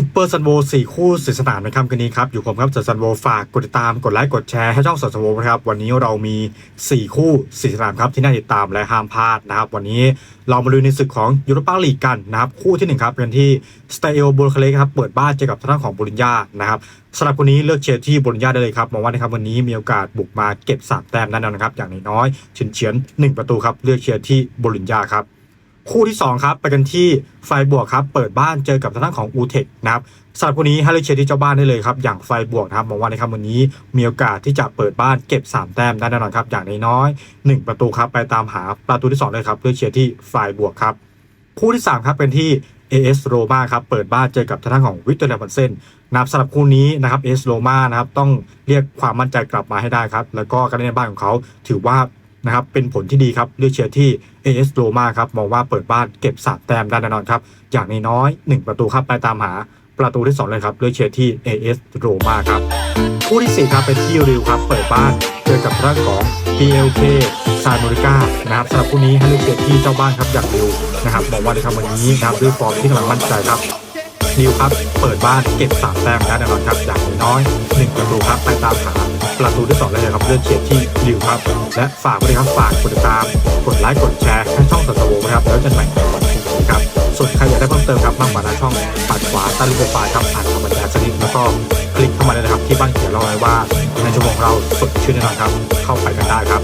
ซูเปอร์ซันโวสี่คู่สีสนามในค่ำคืนนี้ครับ อยู่กับผมครับเสือซันโวฝากกดติดตามกดไลค์กดแชร์ให้ช่องเสือซันโวนะครับ วันนี้เรามี 4 คู่สีสนามครับที่น่าติดตามและห้ามพลาดนะครับ วันนี้เรามาดูในศึกของยูโรปาลีกกันนะครับ คู่ที่ 1 ครับเป็นที่สเตเอลบูลคาเลกครับเปิดบ้านเจอกับทางด้านของบุริญญานะครับสำหรับคนนี้เลือกเชียร์ที่บุริญญาได้เลยครับมองว่านะครับวันนี้มีโอกาสบุกมาเก็บสามแต้มแน่นอนนะครับอย่างน้อยๆเฉียนเฉียนๆหนึ่งประตูครับเลือกเชียร์ที่บุริญญาครับ คู่ที่ 2 ครับ ไปกันที่ไฟบวกครับ เปิดบ้านเจอกับทางด้านของอูเทคนะครับสำหรับคู่นี้ให้เลือกเชียร์ที่เจ้าบ้านได้เลยครับ อย่างไฟบวกนะครับมองว่านครับวันนี้มีโอกาสที่จะเปิดบ้านเก็บ 3 แต้มได้แน่นอนครับ อย่างน้อยๆ1ประตูครับ ไปตามหาประตูที่ 2 เลยครับเลือกเชียร์ที่ไฟบวกครับ คู่ที่ 3 ครับเป็นที่ AS Roma ครับเปิดบ้านเจอกับทางด้านของวิกตอเรียบันเซนนะครับสำหรับคู่นี้นะครับ AS Roma นะครับต้องเรียกความมั่นใจกลับมาให้ได้ครับ แล้วก็การเล่นในบ้านของเขาถือว่า นะครับเป็นผลที่ดีครับเลือกเชียร์ที่ AS Roma ครับมองว่าเปิดบ้านเก็บสามแต้มได้แน่นอนครับอย่างน้อยๆ1ประตูครับไปตามหาประตูที่ 2 เลยครับเลือกเชียร์ที่ AS Roma ครับคู่ที่4ครับเป็นที่ริวครับเปิดบ้านเจอกับทางของ PLK ซานโมริก้านะครับสำหรับคู่นี้ให้เลือกเชียร์ที่เจ้าบ้านครับอย่างริวนะครับมองว่าในคำวันนี้นะครับด้วยฟอร์มที่กำลังมั่นใจครับ ริวครับเปิดบ้านเก็บ3แต้มได้แน่นอนครับอย่างน้อยๆ1ประตูครับไปตามหาประตูที่2เลยนะครับเลือกเชียร์ที่ริวครับและฝากไว้เลยครับฝากกดติดตามกดไลค์กดแชร์ให้ช่องสัตว์วนะครับแล้วจะใหม่ในวันพรุ่งนี้ครับส่วนใครอยากได้เพิ่มเติมครับมากกว่าหน้าช่องปัดขวาใต้รูปโปรไฟล์ครับอ่านคำบรรยายสนิดแล้วก็คลิกเข้ามาเลยนะครับที่บ้านเขียนเราไว้ว่าในชั่วโมงเราสดชื่นแน่นอนครับเข้าไปกันได้ครับ